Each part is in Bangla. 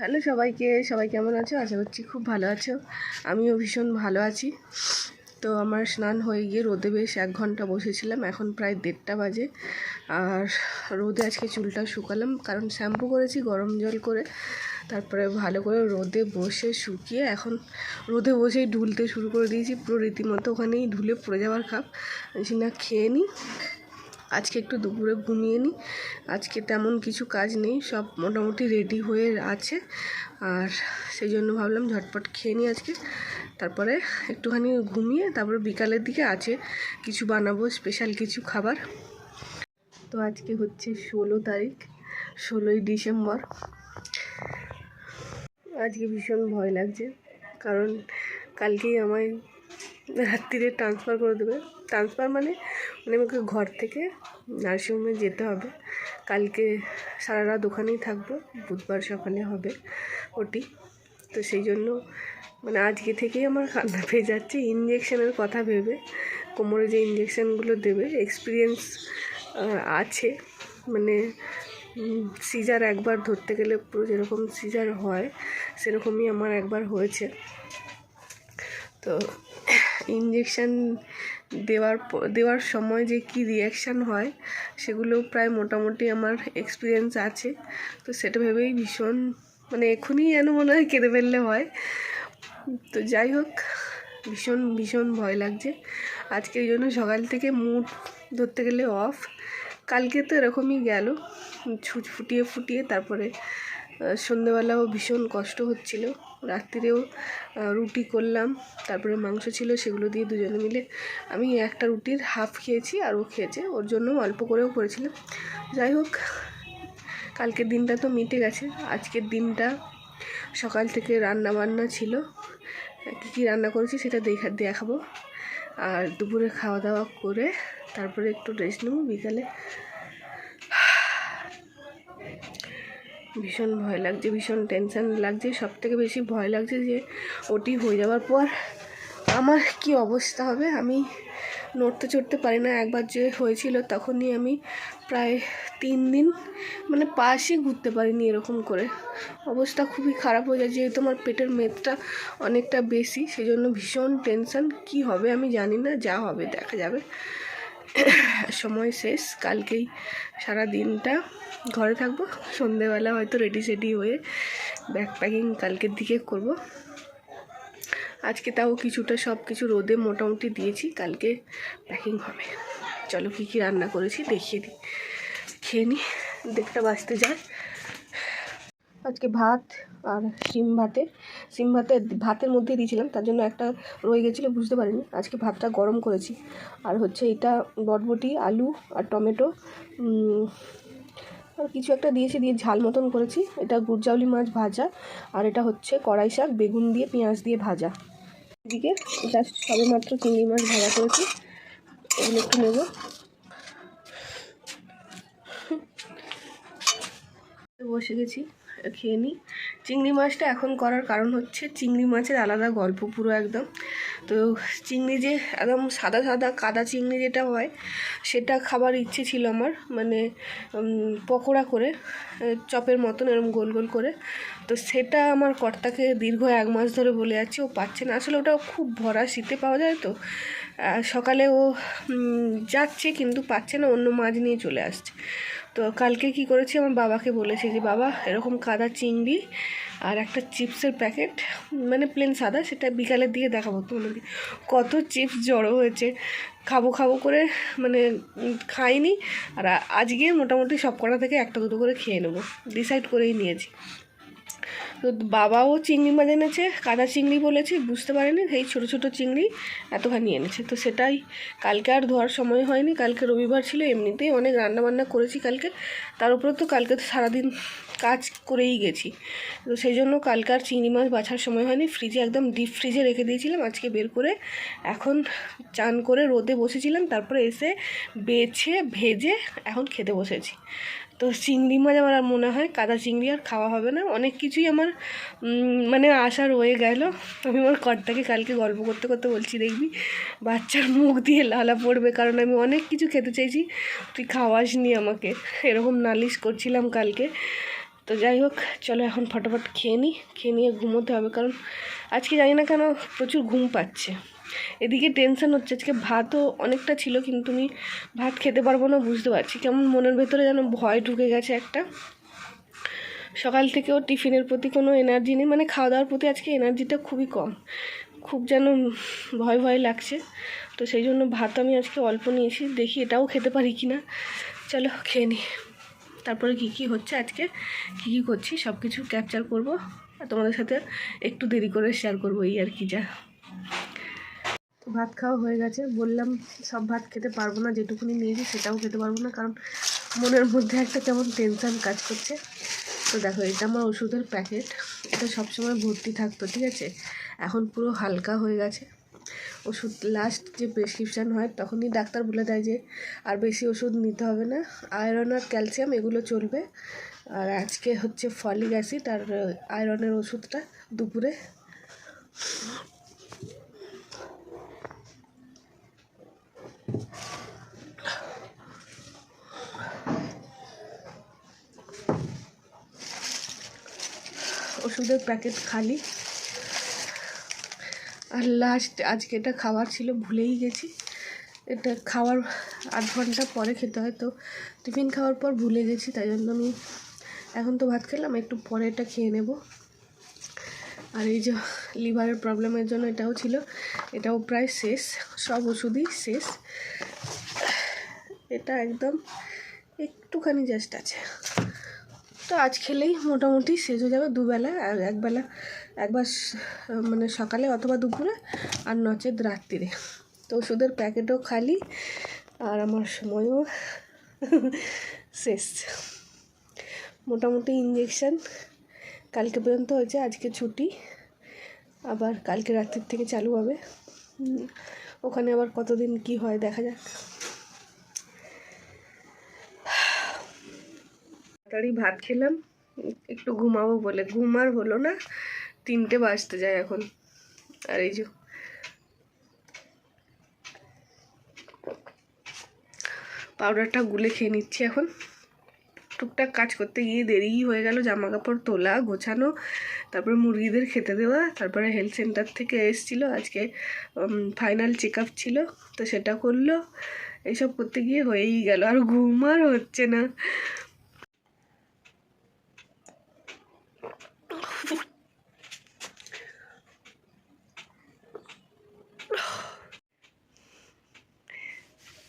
হ্যালো সবাইকে, সবাই কেমন আছো? আশা করছি খুব ভালো আছো। আমিও ভীষণ ভালো আছি। তো আমার স্নান হয়ে গিয়ে রোদে বেশ এক ঘণ্টা বসেছিলাম, এখন প্রায় দেড়টা বাজে। আর রোদে আজকে চুলটা শুকালাম, কারণ শ্যাম্পু করেছি, গরম জল করে। তারপরে ভালো করে রোদে বসে শুকিয়ে এখন রোদে বসেই ঢুলতে শুরু করে দিয়েছি। পুরো রীতিমতো ওখানেই ঢুলে পড়ে যাওয়ার খাপ। না, খেয়ে নিই আজকে একটু দুপুরে ঘুমিয়ে নিই। আজকে তেমন কিছু কাজ নেই, সব মোটামুটি রেডি হয়ে আছে। আর সেই জন্য ভাবলাম ঝটপট খেয়ে নিই আজকে। তারপরে একটুখানি ঘুমিয়ে তারপরে বিকালের দিকে আছে কিছু বানাবো স্পেশাল কিছু খাবার। তো আজকে হচ্ছে ষোলো তারিখ, ষোলোই ডিসেম্বর। আজকে ভীষণ ভয় লাগছে, কারণ কালকেই আমায় রাত্রিরে ট্রান্সফার করে দেবে। ট্রান্সফার মানে মানে আমাকে ঘর থেকে নার্সিংহোমে যেতে হবে। কালকে সারা রাত ওখানেই থাকব, বুধবার সকালে হবে ওটি। তো সেই জন্য মানে আজকে থেকেই আমার কান্না পেয়ে যাচ্ছে। ইঞ্জেকশনের কথা ভেবে, কোমরে যে ইঞ্জেকশানগুলো দেবে এক্সপিরিয়েন্স আছে। মানে সিজার একবার ধরতে গেলে পুরো যেরকম সিজার হয়, সেরকমই আমার একবার হয়েছে। তো ইঞ্জেকশান দেওয়ার দেওয়ার সময় যে কি রিয়াকশান হয় সেগুলো প্রায় মোটামুটি আমার এক্সপিরিয়েন্স আছে। তো সেটা ভেবেই ভীষণ মানে এখনই যেন মনে হয় কেঁদে ফেললে হয়। তো যাই হোক, ভীষণ ভীষণ ভয় লাগছে। আজকে জন্য সকাল থেকে মুড ধরতে গেলে অফ কালকে তো এরকমই গেল ফুটিয়ে ফুটিয়ে, তারপরে সন্ধেবেলাও ভীষণ কষ্ট হচ্ছিল। রাত্রিরেও রুটি করলাম। তারপরে মাংস ছিল, সেগুলো দিয়ে দুজনে মিলে আমি একটা রুটির হাফ খেয়েছি আর ও খেয়েছে। ওর জন্য অল্প করেও করেছিলাম। যাই হোক, কালকের দিনটা তো মিটে গেছে। আজকের দিনটা সকাল থেকে রান্না বান্না ছিল। কী কী রান্না করেছি সেটা দেখা, দেখাবো। আর দুপুরে খাওয়া দাওয়া করে তারপরে একটু রেস্ট নেব। বিকালে ভীষণ ভয় লাগছে, ভীষণ টেনশন লাগছে সব থেকে বেশি ভয় লাগছে যে ওটি হয়ে যাওয়ার পর আমার কি অবস্থা হবে আমি নড়তে চড়তে পারি না। একবার যে হয়েছিল তখনই আমি প্রায় তিন দিন মানে পাশই ঘুরতে পারিনি এরকম করে। অবস্থা খুবই খারাপ হয়ে যায়, যেহেতু আমার পেটের মেদটা অনেকটা বেশি সেই জন্য ভীষণ টেনশন কি হবে আমি জানি না, যা হবে দেখা যাবে। সময় শেষ, কালকেই সারা দিনটা ঘরে থাকব, সন্ধেবেলা হয়তো রেডি সেডি হয়ে ব্যাগ প্যাকিং কালকের দিকে করব। আজকে তাও কিছুটা সব কিছু রোদে মোটামুটি দিয়েছি, কালকে প্যাকিং হবে। চলো কী কী রান্না করেছি দেখিয়ে দিই। খেয়ে নিই দেড়টা বাঁচতে যায়। আজকে ভাত আর শিম ভাতে শিম ভাতে ভাতের মধ্যে দিয়েছিলাম, তার জন্য একটা রয়ে গেছিল, বুঝতে পারিনি। আজকে ভাতটা গরম করেছি। আর হচ্ছে এটা বটবটি, আলু আর টমেটো আর কিছু একটা দিয়েছি, দিয়ে ঝাল মতন করেছি। এটা গুড়জাউলি মাছ ভাজা, আর এটা হচ্ছে কড়াই শাক, বেগুন দিয়ে, পেঁয়াজ দিয়ে ভাজা। এদিকে জাস্ট সবে মাত্র চিংড়ি মাছ ভাজা করেছি। এগুলো একটু নেব। বসে গেছি, খেয়ে নিই চিংড়ি মাছটা এখন করার কারণ হচ্ছে, চিংড়ি মাছের আলাদা গল্প পুরো একদম। তো চিংড়ি যে একদম সাদা সাদা কাদা চিংড়ি যেটা হয়, সেটা খাবার ইচ্ছে ছিল আমার। মানে পকোড়া করে চপের মতন এরকম গোল গোল করে। তো সেটা আমার কর্তাকে দীর্ঘ এক মাস ধরে বলে যাচ্ছে, ও পাচ্ছে না। আসলে ওটা খুব ভরা শীতে পাওয়া যায় তো। সকালে ও যাচ্ছে কিন্তু পাচ্ছে না, অন্য মাছ নিয়ে চলে আসছে। তো কালকে কি করেছি, আমার বাবাকে বলেছি যে, বাবা, এরকম কাদা চিংড়ি আর একটা চিপসের প্যাকেট মানে প্লেন সাদা, সেটা বিকালের দিকে দেখাবো তোমাদের কত চিপস জড়ো হয়েছে। খাব খাব করে মানে খাইনি। আর আজকে মোটামুটি সব কটা থেকে একটা দুটো করে খেয়ে নেব। ডিসাইড করেই নিয়েছি। তো বাবাও চিংড়ি মাছ এনেছে, কাদা চিংড়ি বলেছে, বুঝতে পারেনি সেই ছোটো ছোটো চিংড়ি এতখানি এনেছে। তো সেটাই, কালকে আর ধোয়ার সময় হয়নি, কালকে রবিবার ছিল, এমনিতেই অনেক রান্না বান্না করেছি কালকে, তার উপরে তো কালকে তো সারাদিন কাজ করেই গেছি। তো সেই জন্য কালকে আর চিংড়ি মাছ বাছার সময় হয়নি, ফ্রিজে একদম ডিপ ফ্রিজে রেখে দিয়েছিলাম, আজকে বের করে এখন চান করে রোদে বসেছিলাম, তারপরে এসে বেছে, ভেজে এখন খেতে বসেছি। তো চিংড়ি মাছ আমার আর মনে হয় কাদা চিংড়ি আর খাওয়া হবে না। অনেক কিছুই আমার মানে আশা রয়ে গেল। আমি আমার কর্তাকে কালকে গল্প করতে করতে বলছি, দেখবি, বাচ্চার মুখ দিয়ে লালা পড়বে, কারণ আমি অনেক কিছু খেতে চাইছি। তুই খাওয়াসনি আমাকে। এরকম নালিশ করছিলাম কালকে। তো যাই হোক, চলো এখন ফটাফট খেয়ে নিই খেয়ে নিয়ে ঘুমোতে হবে, কারণ আজকে জানি না কেন প্রচুর ঘুম পাচ্ছে। এদিকে টেনশন হচ্ছে। আজকে ভাতও অনেকটা ছিল, কিন্তু আমি ভাত খেতে পারব না, বুঝতে পারছি। কেমন মনের ভেতরে যেন ভয় ঢুকে গেছে একটা। সকাল থেকেও টিফিনের প্রতি কোনো এনার্জি নেই মানে খাওয়া দাওয়ার প্রতি আজকে এনার্জিটা খুবই কম। খুব যেন ভয় ভয় লাগছে। তো সেই জন্য ভাত আমি আজকে অল্প নিয়েছি, দেখি এটাও খেতে পারি কি না চলো খেয়ে নিই তারপরে কী কী হচ্ছে আজকে, কী কী করছি সব কিছু ক্যাপচার করব। আর তোমাদের সাথে একটু দেরি করে শেয়ার করব, এই আর কি যা। ভাত খাওয়া হয়ে গেছে। বললাম, সব ভাত খেতে পারব না, যেটুকুনি নিয়েছি সেটাও খেতে পারব না, কারণ মনের মধ্যে একটা কেমন টেনশান কাজ করছে। তো দেখো, এটা আমার ওষুধের প্যাকেট এটা সবসময় ভর্তি থাকতো, ঠিক আছে? এখন পুরো হালকা হয়ে গেছে। ওষুধ লাস্ট যে প্রেসক্রিপশান হয়, তখনই ডাক্তার বলে দেয় যে, আর বেশি ওষুধ নিতে হবে না। আয়রন আর ক্যালসিয়াম এগুলো চলবে। আর আজকে হচ্ছে ফলিক অ্যাসিড আর আয়রনের ওষুধটা দুপুরে ওষুধের প্যাকেট খালি। আর লাস্ট আজকে এটা খাবার ছিল, ভুলেই গেছি। এটা খাওয়ার আধ ঘণ্টা পরে খেতে হয়, তো টিফিন খাওয়ার পর ভুলে গেছি, তাই জন্য আমি এখন তো ভাত খেলাম, একটু পরে এটা খেয়ে নেব। আর এই যে লিভারের প্রবলেমের জন্য এটাও ছিল, এটাও প্রায় শেষ, সব ওষুধই শেষ। এটা একদম একটুখানি জাস্ট আছে। তো আজ খেলেই মোটামুটি শেষ হয়ে যাবে দুবেলা একবেলা, একবার মানে সকালে অথবা দুপুরে, আর নচেত রাত্রিরে। তো ওষুধের প্যাকেটও খালি, আর আমার সময়ও শেষ। মোটামুটি ইঞ্জেকশান কালকে পর্যন্ত হয়েছে, আজকে ছুটি, আবার কালকে রাত্রির থেকে চালু হবে। ওখানে আবার কতদিন কি হয় দেখা যাক। তাড়াতাড়ি ভাত খেলাম, একটু ঘুমাবো বলে। ঘুম আর হলো না, তিনটে বাজতে যায় এখন। আর এই যে পাউডারটা গুলে খেয়ে নিচ্ছি এখন। টুকটাক কাজ করতে গিয়ে দেরিই হয়ে গেল জামা কাপড় তোলা, গোছানো, তারপরে মুরগিদের খেতে দেওয়া, তারপরে হেলথ সেন্টার থেকে এসেছিল, আজকে ফাইনাল চেক আপ ছিল, তো সেটা করল। এইসব করতে গিয়ে হয়েই গেল, আর ঘুম আর হচ্ছে না।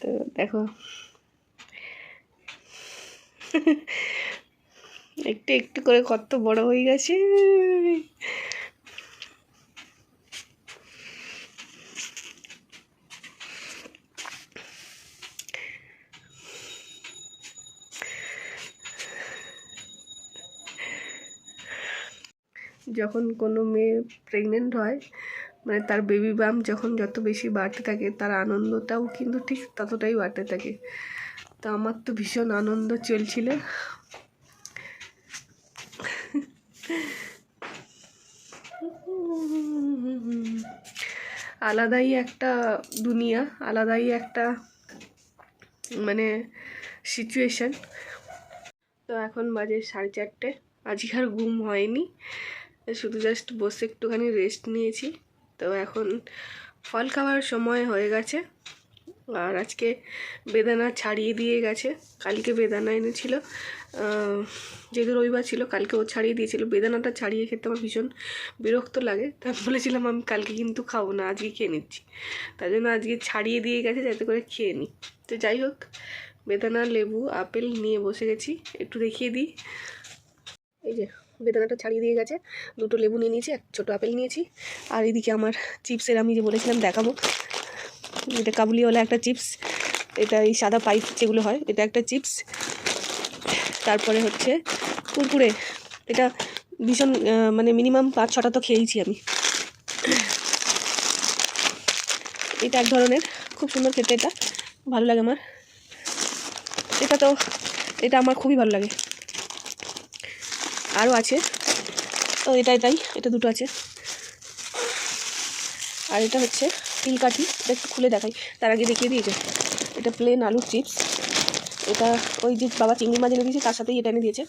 তো দেখো। একটু একটু করে কত বড় হয়ে গেছে। যখন কোনো মেয়ে প্রেগনেন্ট হয় মানে তার বেবি বাম যখন যত বেশি বাড়তে থাকে, তার আনন্দটাও কিন্তু ঠিক ততটাই বাড়তে থাকে। তো আমার তো ভীষণ আনন্দ চলছিল। আলাদাই একটা দুনিয়া, আলাদাই একটা মানে সিচুয়েশান তো এখন বাজে সাড়ে চারটে। আজকে আর ঘুম হয়নি। শুধু জাস্ট বসে একটুখানি রেস্ট নিয়েছি। তো এখন ফল খাওয়ার সময় হয়ে গেছে। আর আজকে বেদানা ছাড়িয়ে দিয়ে গেছে। কালকে বেদানা এনেছিল। যেহেতু রবিবার ছিল, কালকে ও ছাড়িয়ে দিয়েছিল। বেদানাটা ছাড়িয়ে খেতে আমার ভীষণ বিরক্ত লাগে। তা বলেছিলাম, আমি কালকে কিন্তু খাব না, আজকে খেয়ে নিচ্ছি। তাই জন্য আজকে ছাড়িয়ে দিয়ে গেছে যাতে করে খেয়ে নিই। তো যাই হোক, বেদানা, লেবু, আপেল নিয়ে বসে গেছি। একটু দেখিয়ে দিই। এই যে বেদানাটা ছাড়িয়ে দিয়ে গেছে। দুটো লেবু নিয়ে নিয়েছি, এক ছোটো আপেল নিয়েছি। আর এদিকে আমার চিপসের আমি যে বলেছিলাম দেখাবো, এটা কাবুলিওয়ালা একটা চিপস, এটা এই সাদা পাইপ যেগুলো হয়, এটা একটা চিপস। তারপরে হচ্ছে কুরকুরে, এটা ভীষণ মানে মিনিমাম পাঁচ ছটা তো খেয়েইছি আমি। এটা এক ধরনের, খুব সুন্দর খেতে এটা, ভালো লাগে আমার। এটা তো, এটা আমার খুবই ভালো লাগে। আরও আছে। তো এটাই এটাই এটা দুটো আছে। আর এটা হচ্ছে তিলকাঠি, এটা একটু খুলে দেখাই। তার আগে দেখিয়ে দিয়েছে এটা প্লেন আলুর চিপস এটা ওই যে বাবা চিংড়ি মাছ এনে দিয়েছে, তার সাথেই এটা এনে দিয়েছে।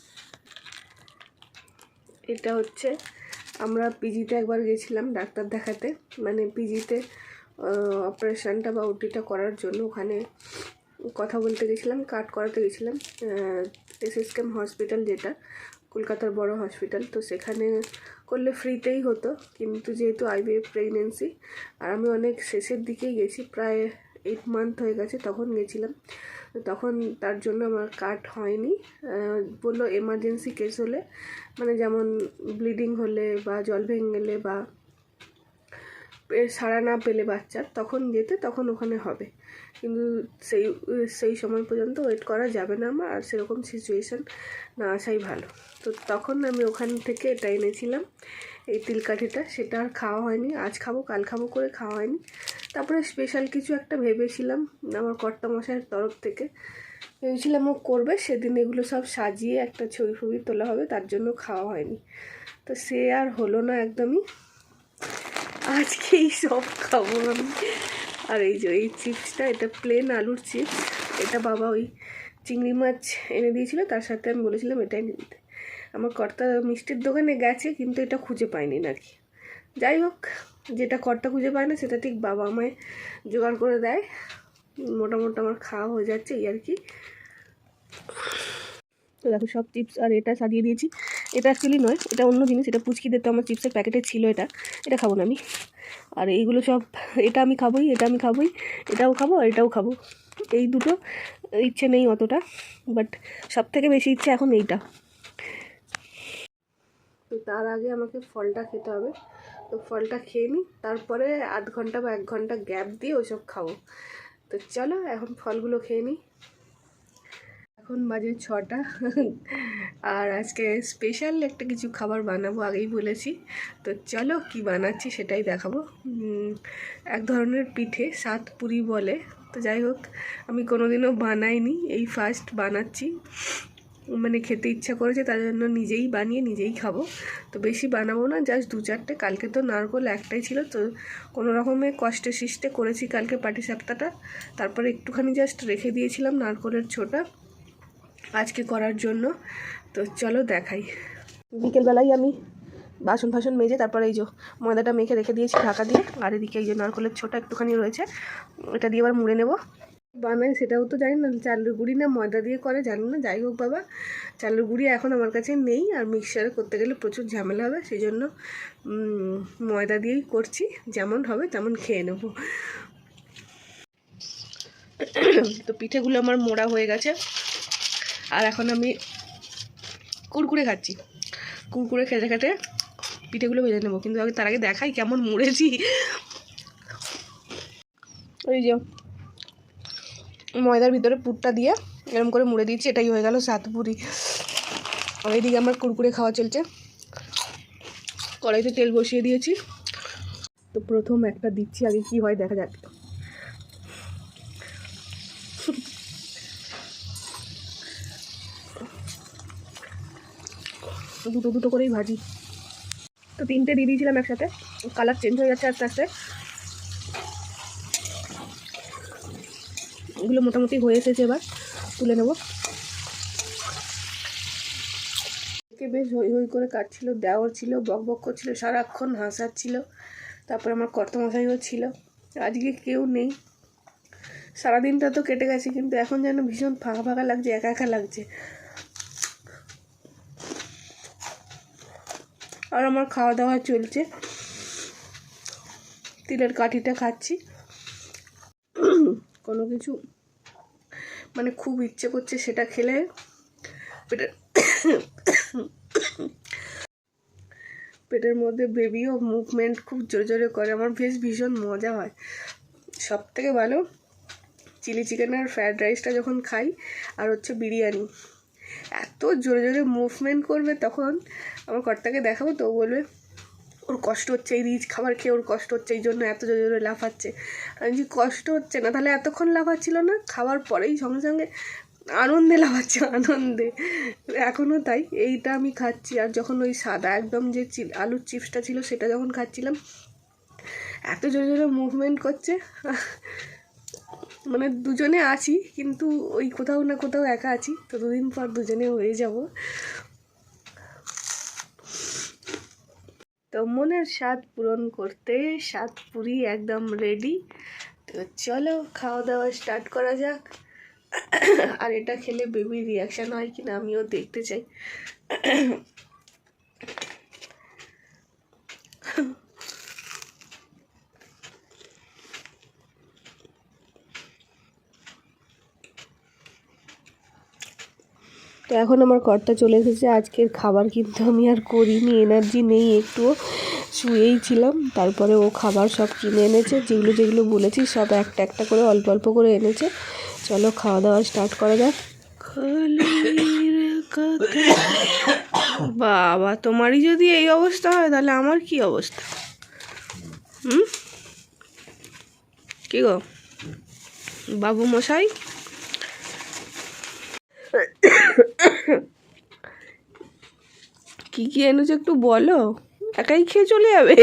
এটা হচ্ছে, আমরা পিজিতে একবার গেছিলাম ডাক্তার দেখাতে। মানে পিজিতে অপারেশনটা বা ওটিটা করার জন্য ওখানে কথা বলতে গেছিলাম কাট করাতে গেছিলাম এসএসকেম হসপিটাল যেটা। কলকাতার বড় হসপিটাল তো সেখানে করলে ফ্রিতেই হতো। কিন্তু যেহেতু আইভিএফ প্রেগনেন্সি আর আমি অনেক শেষের দিকেই গেছি, প্রায় এইট মান্থ হয়ে গেছে তখন গেছিলাম। তখন তার জন্য আমার কাট হয়নি। বলল এমার্জেন্সি কেস হলে মানে যেমন ব্লিডিং হলে বা জল ভেঙে গেলে বা সাড়া না পেলে বাচ্চার, তখন যেতে, তখন ওখানে হবে। কিন্তু সেই সেই সময় পর্যন্ত ওয়েট করা যাবে না আমার, আর সেরকম সিচুয়েশান না আসাই ভালো। তো তখন আমি ওখান থেকে এটা এনেছিলাম, এই তিলকাঠিটা, সেটা আর খাওয়া হয়নি। আজ খাব, কাল খাব করে খাওয়া হয়নি। তারপরে স্পেশাল কিছু একটা ভেবেছিলাম আমার কর্তা মশাইয়ের তরফ থেকে। ভেবেছিলাম ও করবে, সেদিন এগুলো সব সাজিয়ে একটা ছবি ফবি তোলা হবে, তার জন্য খাওয়া হয়নি। তো সে আর হলো না একদমই। আজকেই সব খাব আমি। আর এই যে, এই চিপসটা, এটা প্লেন আলুর চিপস এটা বাবা ওই চিংড়ি মাছ এনে দিয়েছিল, তার সাথে আমি বলেছিলাম এটাই নিতে। আমার কর্তা মিষ্টির দোকানে গেছে, কিন্তু এটা খুঁজে পায়নি নাকি। যাই হোক, যেটা কর্তা খুঁজে পায় না, সেটা ঠিক বাবা আমায় জোগাড় করে দেয়। মোটামুটি আমার খাওয়া হয়ে যাচ্ছে এই আর কি। তো দেখো সব চিপস আর এটা সাজিয়ে দিয়েছি। এটা অ্যাকচুয়ালি নয়, এটা অন্য জিনিস, এটা পুচকি দিতে আমার চিপসের প্যাকেটে ছিল এটা এটা খাব না আমি। আর এইগুলো সব, এটা আমি খাবোই, এটা আমি খাবোই, এটাও খাব আর এটাও খাব। এই দুটো, ইচ্ছে নেই অতটা বাট সব থেকে বেশি ইচ্ছে এখন এইটা। তো তার আগে আমাকে ফলটা খেতে হবে। তো ফলটা খেয়ে নিই, তারপরে আধ ঘণ্টা বা এক ঘণ্টা গ্যাপ দিয়ে ওসব খাব। তো চলো, এখন ফলগুলো খেয়ে নিই। এখন বাজে ছটা। আর আজকে স্পেশাল একটা কিছু খাবার বানাবো, আগেই বলেছি। তো চলো কি বানাচ্ছি সেটাই দেখাবো। এক ধরনের পিঠে সাত পুরি বলে। তো যাই হোক, আমি কোনোদিনও বানাইনি, এই ফার্স্ট বানাচ্ছি। মানে খেতে ইচ্ছা করেছে, তার জন্য নিজেই বানিয়ে নিজেই খাব। তো বেশি বানাবো না জাস্ট দু চারটে। কালকে তো নারকোল একটাই ছিল, তো কোনো রকমে কষ্টে সৃষ্টে করেছি কালকে পাটি সাপটাটা তারপরে একটুখানি জাস্ট রেখে দিয়েছিলাম নারকোলের ছোটা। আজকে করার জন্য। তো চলো দেখাই। বিকেলবেলায় আমি বাসন ফাসন মেজে তারপরে এই যে ময়দাটা মেখে রেখে দিয়েছি ঢাকা দিয়ে। আর এদিকে এই যে নারকলের ছোটা একটুখানি রয়েছে, এটা দিয়ে আবার মুড়ে নেব। বানাই সেটাও তো জানি না, চালের গুঁড়ি না ময়দা দিয়ে করে, জানি না, যাই হোক বাবা। চালের গুঁড়ি এখন আমার কাছে নেই আর মিক্সারে করতে গেলে প্রচুর ঝামেলা হবে সেই জন্য ময়দা দিয়েই করছি। যেমন হবে তেমন খেয়ে নেব। তো পিঠেগুলো আমার মোড়া হয়ে গেছে। আর এখন আমি কুরকুরে খাচ্ছি। কুরকুরে খেতে খেতে পিঠেগুলো ভেজে নেব। কিন্তু আগে তার আগে দেখাই কেমন মুড়েছি। ওই যে ময়দার ভিতরে পুরটা দিয়ে এরকম করে মুড়ে দিয়েছি, এটাই হয়ে গেল সাতপুরি। আর এইদিকে আমার কুরকুরে খাওয়া চলছে। কড়াইতে তেল বসিয়ে দিয়েছি। তো প্রথম একটা দিচ্ছি, আগে কি হয় দেখা যাক। দুটো দুটো করেই ভাজি। তো তিনটে দিয়ে দিয়েছিলাম একসাথে। কালার চেঞ্জ হয়ে যাচ্ছে আস্তে আস্তে। এগুলো মোটামুটি হয়ে এসেছে এবার। তুলে নেব। কে বেশ হই হই করে কাটছিল, দেওয়ার ছিল, বক বক করছিল, সারাক্ষণ হাসাচ্ছিল। তারপর আমার কর্তমশাইও ছিল। আজকে কেউ নেই। সারাদিনটা তো কেটে গেছে, কিন্তু এখন যেন ভীষণ ফাঁকা ফাঁকা লাগছে, একা একা লাগছে। আর আমার খাওয়া দাওয়া চলছে। তিলের কাঠিটা খাচ্ছি। কোনো কিছু মানে খুব ইচ্ছে করছে সেটা খেলে। পেটের পেটের মধ্যে বেবিও মুভমেন্ট খুব জোরে জোরে করে। আমার বেশ ভীষণ মজা হয়। সব থেকে ভালো চিলি চিকেনের ফ্রায়েড রাইসটা যখন খাই, আর হচ্ছে বিরিয়ানি। এত জোরে জোরে মুভমেন্ট করবে তখন আমার কর্তাকে দেখাবো, তো বলবে, ওর কষ্ট হচ্ছে, এই রিচ খাবার খেয়ে ওর কষ্ট হচ্ছে, এই জন্য এত জোরে জোরে লাফাচ্ছে। আমি যে কষ্ট হচ্ছে না, তাহলে এতক্ষণ লাফাচ্ছিল না? খাওয়ার পরেই সঙ্গে সঙ্গে আনন্দে লাফাচ্ছে, আনন্দে। এখনও তাই, এইটা আমি খাচ্ছি। আর যখন ওই সাদা একদম যে আলুর চিপসটা ছিল, সেটা যখন খাচ্ছিলাম, এত জোরে জোরে মুভমেন্ট করছে মানে দুজনে আছি, কিন্তু ওই কোথাও না কোথাও একা আছি। তো দুদিন পর দুজনে হয়ে যাব। তো মনের স্বাদ পূরণ করতে স্বাদ পুরি একদম রেডি তো চলো খাওয়া দাওয়া স্টার্ট করা যাক। আর এটা খেলে বেবির রিয়াকশান হয় কিনা আমিও দেখতে চাই। তো এখন আমার কর্তা চলে এসেছে। আজকের খাবার কিন্তু আমি আর করিনি, এনার্জি নেই, একটুও শুয়েই ছিলাম। তারপরে ও খাবার সব কিনে এনেছে, যেগুলো যেগুলো বলেছি সব একটা একটা করে অল্প অল্প করে এনেছে। চলো খাওয়া দাওয়া স্টার্ট করা যাক। বাবা, তোমারই যদি এই অবস্থা হয়, তাহলে আমার কি অবস্থা? হুম? কি গো? বাবু মশাই? কি কি এনেছো একটু বলো। একাই খেয়ে চলে যাবে।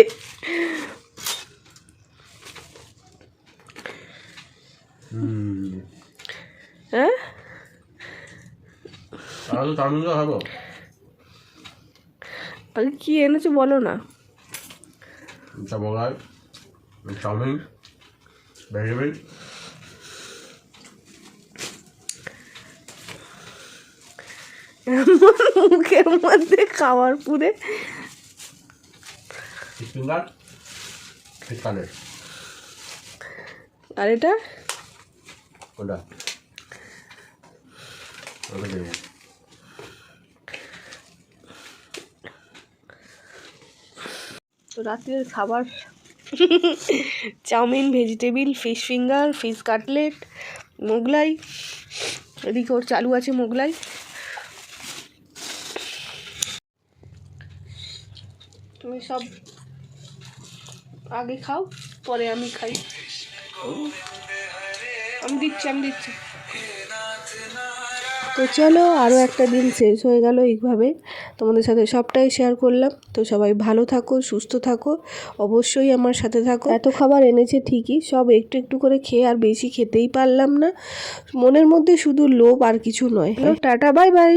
হ্যাঁ? আগে কি এনেছো বলো না। Chow mein vegetable. মুখের মধ্যে খাওয়ার পুরে। আর এটা? ওটা। রাত্রের খাবার। Chow mein vegetable fish finger fish cutlet Mughlai. এদিকে ওর চালু আছে মোগলাই। সব আগে খাও পরে আমি খাই। আমি দিচ্ছি আমি দিচ্ছি। তো চলো আরও একটা দিন শেষ হয়ে গেল এইভাবে। তোমাদের সাথে সবটাই শেয়ার করলাম। তো সবাই ভালো থাকো সুস্থ থাকো অবশ্যই আমার সাথে থাকো। এত খাবার এনেছে ঠিকই সব একটু একটু করে খেয়ে আর বেশি খেতেই পারলাম না। মনের মধ্যে শুধু লোভ আর কিছু নয়। Tata bye bye